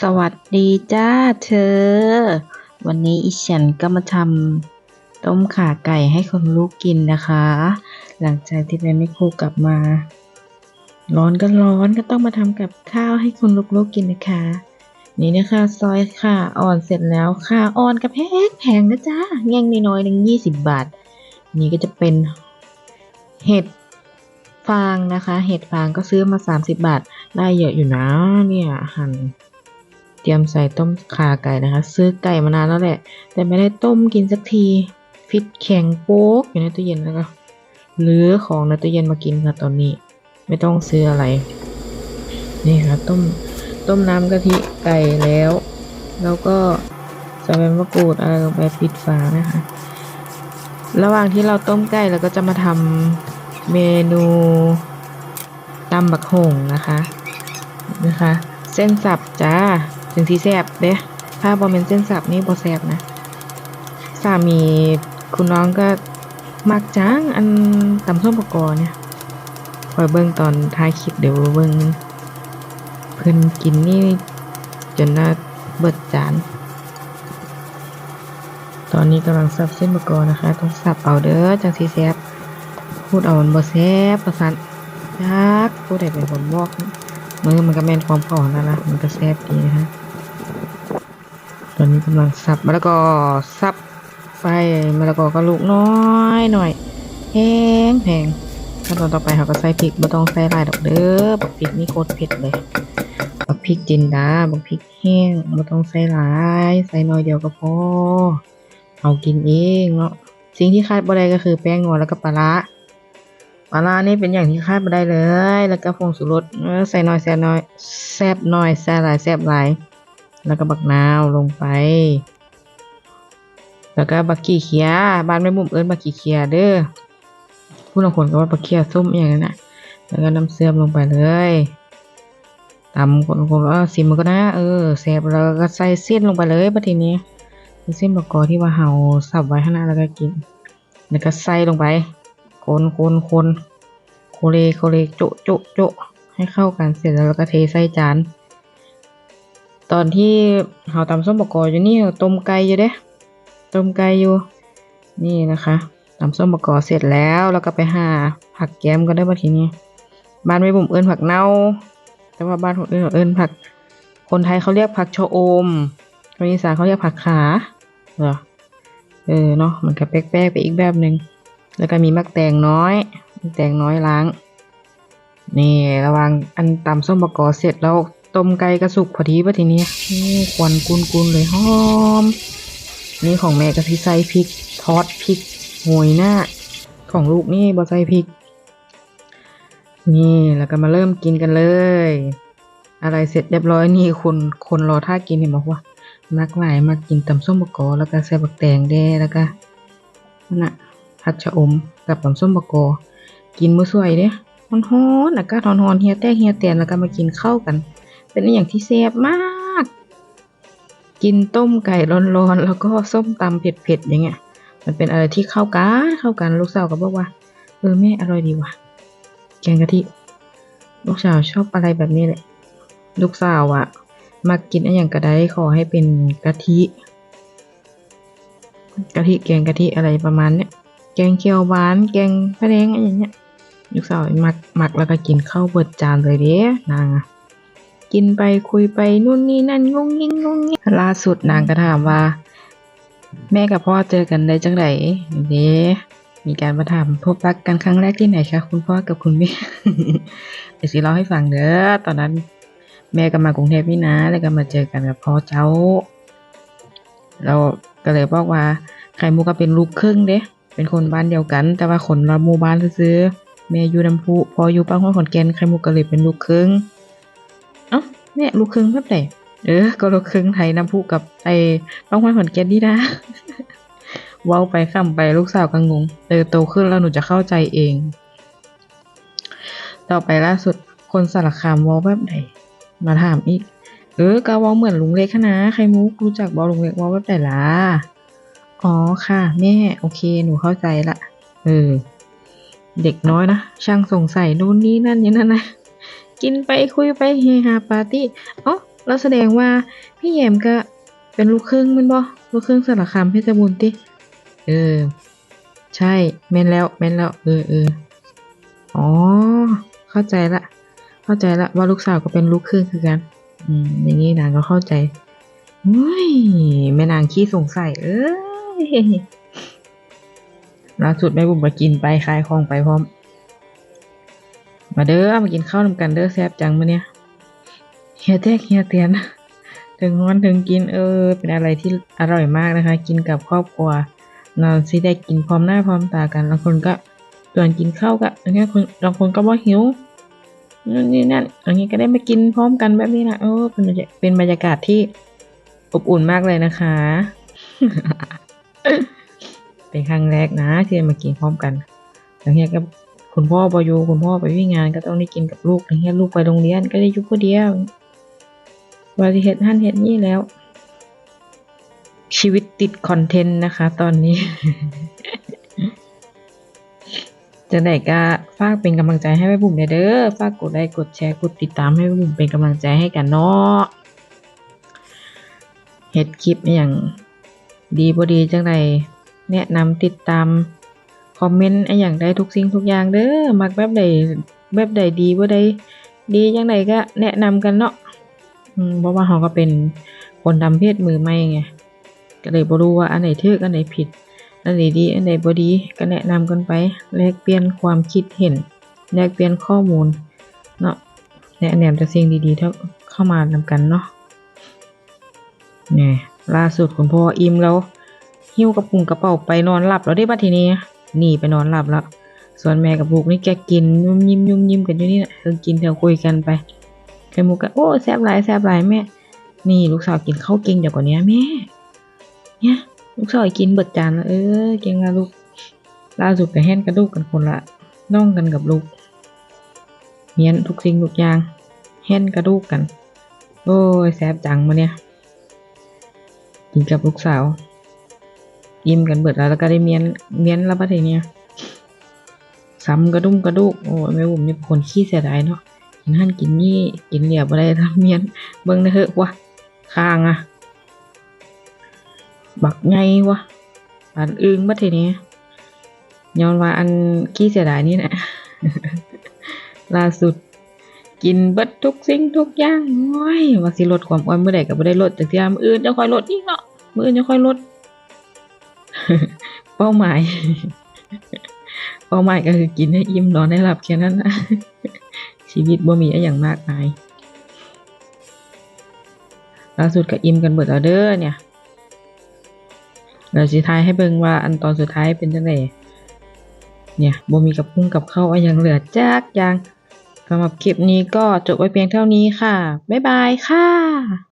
สวัสดีจ้าเธอ วันนี้อีฉันก็มาทำต้มข่าไก่ให้คนลูกกินนะคะ หลังจากที่แม่ไม่ครูกลับมา ร้อนก็ร้อนก็ต้องมาทำกับข้าวให้คนลูกๆกินนะคะ นี่นะคะซอยข่าอ่อนเสร็จแล้วข่าอ่อนกับแพงแพงนะจ๊ะแง่งน้อยๆหนึ่งยี่สิบบาท นี่ก็จะเป็นเห็ดฟางนะคะ เห็ดฟางก็ซื้อมา 30 บาท ได้เยอะอยู่นะ เนี่ย หั่น เตรียมใส่ต้มขาไก่นะคะ ซื้อไก่มานานแล้วแหละ แต่ไม่ได้ต้มกินสักทีฟิตแข็งโป๊กอยู่ในตู้เย็นแล้วก็เหลือของในตู้เย็นมากินค่ะตอนนี้ ไม่ต้องซื้ออะไร นี่ค่ะต้มต้มน้ำกะทิไก่แล้ว แล้วก็ใส่ใบมะกรูดอะไรลงไปปิดฝานะคะ ระหว่างที่เราต้มไก่เราก็จะมาทำเมนูตำบักหงนะคะนะคะ เส้นสับจ้า ถึงที่แซบเด้ถ้าบอเป็นเส้นสับนี่บอแซบนะ สามีคุณน้องก็มักจังอันตำส้มปะกอเนี่ยคอยเบิ่งตอนท้ายคลิปเดี๋ยวเบิ่งเพิ่นกินนี่จนน่าเบิดจาน ตอนนี้กำลังสับเส้นมะกอนะคะ ต้องสับเอาเด้อจังสีแซบพูดเอามันบ่แซบประสันยักพูดได้เป็นคนบอกนะมือมันก็แม่นความพอนั่นละมันก็แซบดีนะคะต อนนี้กำลังสับมะละกอสับไปมะละกอก็ลูกน้อยหน่อยแพงแพงขั้นตอนต่อไปเขาก็ใส่พริกไม่ต้องใส่ลายดอกเด้อบักพริกนี่โคตรเผ็ดเลยบักพริกจินดาบักพริกแห้งไม่ต้องใส่หลาย ใส่น้อยเดียวก็พอเอากินเองเนาะสิ่งที่คาดบ่ได้ก็คือแป้งนัวแล้วก็ปลาร้าปลาร้านี่เป็นอย่างที่คาดบ่ได้เลย แล้วก็ผงชูรสเออใส่น้อยแซ่บน้อยแซ่บน้อยแซ่บหลายแซ่บหลาย แล้วก็บักนาวลงไป แล้วก็บักกี้เขียบ้านแม่บุ๋มเอิ้นบักกี้เขียเด้อผู้บางคนก็ว่าบักเขียส้มอย่างนั้นนะแล้วก็น้ำเสื่อมลงไปเลยตำคนๆว่าสิมันก็นะเออแซบแล้วก็ใส่เส้นลงไปเลยบัดทีนี้เส้นมะกอที่ว่าเฮาสับไว้ข้างหน้าแล้วก็กิน แล้วก็ใส่ลงไป คนคนคนโคเลโคเลโจโจโจให้เข้ากันเสร็จแล้วเราก็เทใส่จาน ตอนที่เฮาตำส้มมะกออยู่นี่ต้มไก่อยู่เด้ต้มไก่อยู่ นี่นะคะตำส้มมะกอเสร็จแล้วแล้วก็ไปหาผักแก้มกันได้บัดทีนี้บ้านไม่บุ่มเอิ้นผักเน่า แต่ว่าบ้านคนอื่นเขาเอิ้นผัก คนไทยเขาเรียกผักชะอมคนอีสานเขาเรียกผักขาเหรอเออเนาะมันก็แปลกๆไปอีกแบบหนึ่งแล้วก็มีมักแตงน้อยมักแตงน้อยล้าง นี่ระวังอันตำส้มบะกอเสร็จแล้ว ต้มไก่กระสุกพอดีป่ะทีนี้ควันกุนๆเลยหอม นี่ของแม่ก็ที่ใส่พริกทอดพริกโหยหน้า ของลูกนี่บ่ใส่พริก นี่แล้วก็มาเริ่มกินกันเลย อะไรเสร็จเรียบร้อยนี่คนคนรอท่ากินเห็นบอกว่ามักหลายมักกินตำส้มบะกอแล้วก็ใส่บักแตงแด้แล้วก็นั่นน่ะผัดชะอมกับตำส้มบะกอ กินมื้อสวยเด้ร้อนๆอากาศร้อนๆเฮียแตกเฮียแตนแล้วก็มากินข้าวกัน เป็นอย่างที่แซ่บมาก กินต้มไก่ร้อนๆแล้วก็ส้มตำเผ็ดๆอย่างเงี้ย มันเป็นอะไรที่เข้ากันเข้ากันลูกสาวก็บอกว่า เออแม่อร่อยดีว่ะ แกงกะทิลูกสาวชอบอะไรแบบนี้แหละ ลูกสาวอะมากินอะไรอย่างก็ไดขอให้เป็นกะทิกะทิแกงกะทิอะไรประมาณเนี้ยแกงเขียวหวาน แกงพะแนงอะไรอย่างเงี้ยลูกสาวมักมักแล้วก็กินข้าวเบิดจานเลยเด้นางอะ กินไปคุยไปนู่นนี่นั่นงงงิงงงงิงล่าสุดนางก็ถามว่า แม่กับพ่อเจอกันได้จังไดเด้มีการมาถามพบรักกันครั้งแรกที่ไหนคะคุณพ่อกับคุณแม่เดี๋ยวสิเล่าให้ฟังเด้อตอนนั้น แม่ก็มากรุงเทพนี่นะ แล้วก็มาเจอกันกับพ่อเจ้า เราก็เลยบอกว่าไข่มุกก็เป็นลูกครึ่งเด้เป็นคนบ้านเดียวกัน แต่ว่าคนละหมู่บ้านซื้อๆแม่อยู่ลำพูพออยู่ปังห้วยขอนแก่นไข่มุกก็เลยเป็นลูกครึ่ง เอ้าแม่ลูกครึ่งแบบไหนเออ ก็ลูกครึ่งไทยน้ำพุกับไอ้ปังห้ขอนแก่นนี่นะเว้าไปขำไปลูกสาวก็งงเออโตขึ้นแล้วหนูจะเข้าใจเอง ต่อไปล่าสุดคนสารคามเว้าแบบไหนมาถามอีก เออก็เว่าเหมือนลุงเล็กนะไข่มุกรู้จักบอลุงเล็กเว่าแบบไหนล่ะอ๋อค่ะแม่โอเคหนูเข้าใจละเออเด็กน้อยนะ ช่างสงสัยนู่นนี่นั่นอย่างนั้นนะ กินไปคุยไปเฮฮาปาร์ตี้อ๋อแล้วแสดงว่าพี่แยมก็เป็นลูกครึ่งมันบ่ลูกครึ่งสารคามเพชรบูรณ์ติเออ ใช่แม่นแล้วแม่นแล้ว เออเอออ๋อ เข้าใจละ เข้าใจละว่าลูกสาวก็เป็นลูกครึ่งคือกัน อืม อย่างนี้นางก็เข้าใจเฮ้ยแม่นางขี้สงสัย เอ้ยล่าสุดแม่บุ๋มมากินไปขายของไปพร้อม มาเด้อมากินข้าวนำกันเด้อแซ่บจังมื้อเนี้ยเฮียแจ๊กเฮียเตียนถึงงอนถึงกินเออ เป็นอะไรที่อร่อยมากนะคะ กินกับครอบครัวเราสิได้กินพร้อมหน้าพร้อมตากันบางคนก็ตอนกินข้าวก็อันนี้คนบางคนก็บ่หิวนั่นนี่นั่นอันนี้ก็ได้มากินพร้อมกันแบบนี้นะเออเป็นบรรยาเป็นบรรยากาศที่อบอุ่นมากเลยนะคะ เป็นครั้งแรกนะที่ได้มากินพร้อมกันอย่างเงี้ยก็ คุณพ่อบอยู่คุณพ่อไปวิ่งงานก็ต้องได้กินกับลูกอย่างเงี้ยลูกไปโรงเรียนก็ได้อยุคนเดียวว่าที่เฮ็ดหั่นเฮ็ดนี่แล้ว ชีวิตติดคอนเทนต์นะคะ ตอนนี้จะไหนก็ฝากเป็นกำลังใจให้แม่บุ๋มเด้อฝากกดไลค์กดแชร์กดติดตามให้แม่บุ๋มเป็นกำลังใจให้กันเนาะเฮ็ดคลิปอย่างดีบ่ดีจังไดแนะนำติดตาม คอมเมนต์อหย่างได้ทุกสิ่งทุกอย่างเด้อมักแบบใดแบบใดดีบ่าใดดีจังไดก็แนะนำกันเนาะอืมเพราะว่าเราก็เป็นคนทำเพศมือใหม่ไงก็เลยบรู้ว่าอันไหนถูกอันไหนผิด อันไหนดี อันไหนบ่ดีก็แนะนำกันไปแลกเปลี่ยนความคิดเห็นแลกเปลี่ยนข้อมูลเนาะแนะแนำแต่สิ่งดีๆเท่าเข้ามานำกันเนาะนี่ล่าสุดคุณพ่ออิ่มแล้ว หิ้วกระปุงกระเป๋าไปนอนหลับแล้วได้บัดทีนี้ หนีไปนอนหลับแล้วส่วนแม่กับลูกนี่แกกินยุ่มยิ้มยุ่มยิ้มกันอยู่นี่นะเธอกินเธอคุยกันไปไข่มุกก็โอ้แซบหลายแซบหลายแม่ นี่ลูกสาวกินข้าวเก่งเดี๋ยวกว่านี้แม่ เนี่ยลูกสาวกินเบิดจานแล้วเออเก่งละลูกล่าสุดก็แห่นกระดูกกันคนละน้องกันกับลูกเมียนทุกสิ่งทุกอย่างแห่นกระดูกกัน โอ้ยแซบจังมาเนี่ยกินกับลูกสาว ยิ้มกันเบิดแล้วแล้วก็ได้เมียนเมียนแล้วประเทศนี้ซ้ำกระดุมกระดูกโอ้ยแม่บุ๋มนี่คนขี้เสียดายเนาะกินหั่นกินนี่กินเหลียบอะไรทำเมียนเบิ่งได้เหอะวะข้างอะบักไงวะอันอึงประเทศนี้ย้อนว่าอันขี้เสียดายนี่แหละล่าสุด กินเบิดทุกสิ่งทุกอย่างโอ้ยว่าสิลดความอ้วนเมื่อใดก็บ่ได้ลดจากที่มืออื่นจะค่อยลดอีกเนาะมืออื่นจะค่อยลด เป้าหมาย เป้าหมายก็คือกินให้อิ่มนอนให้หลับแค่นั้นนะชีวิตบ่มีอะไรอย่างมากมายล่าสุดก็อิ่มกันเบิดแล้วเด้อเนี่ยเดี๋ยวสิทายให้เบิ่งว่าอันตอนสุดท้ายเป็นจังไดเนี่ยบ่มีกับพุ่งกับเข้าอะอย่างเหลือจักอย่างสำหรับคลิปนี้ก็จบไว้เพียงเท่านี้ค่ะ บ๊ายบายค่ะ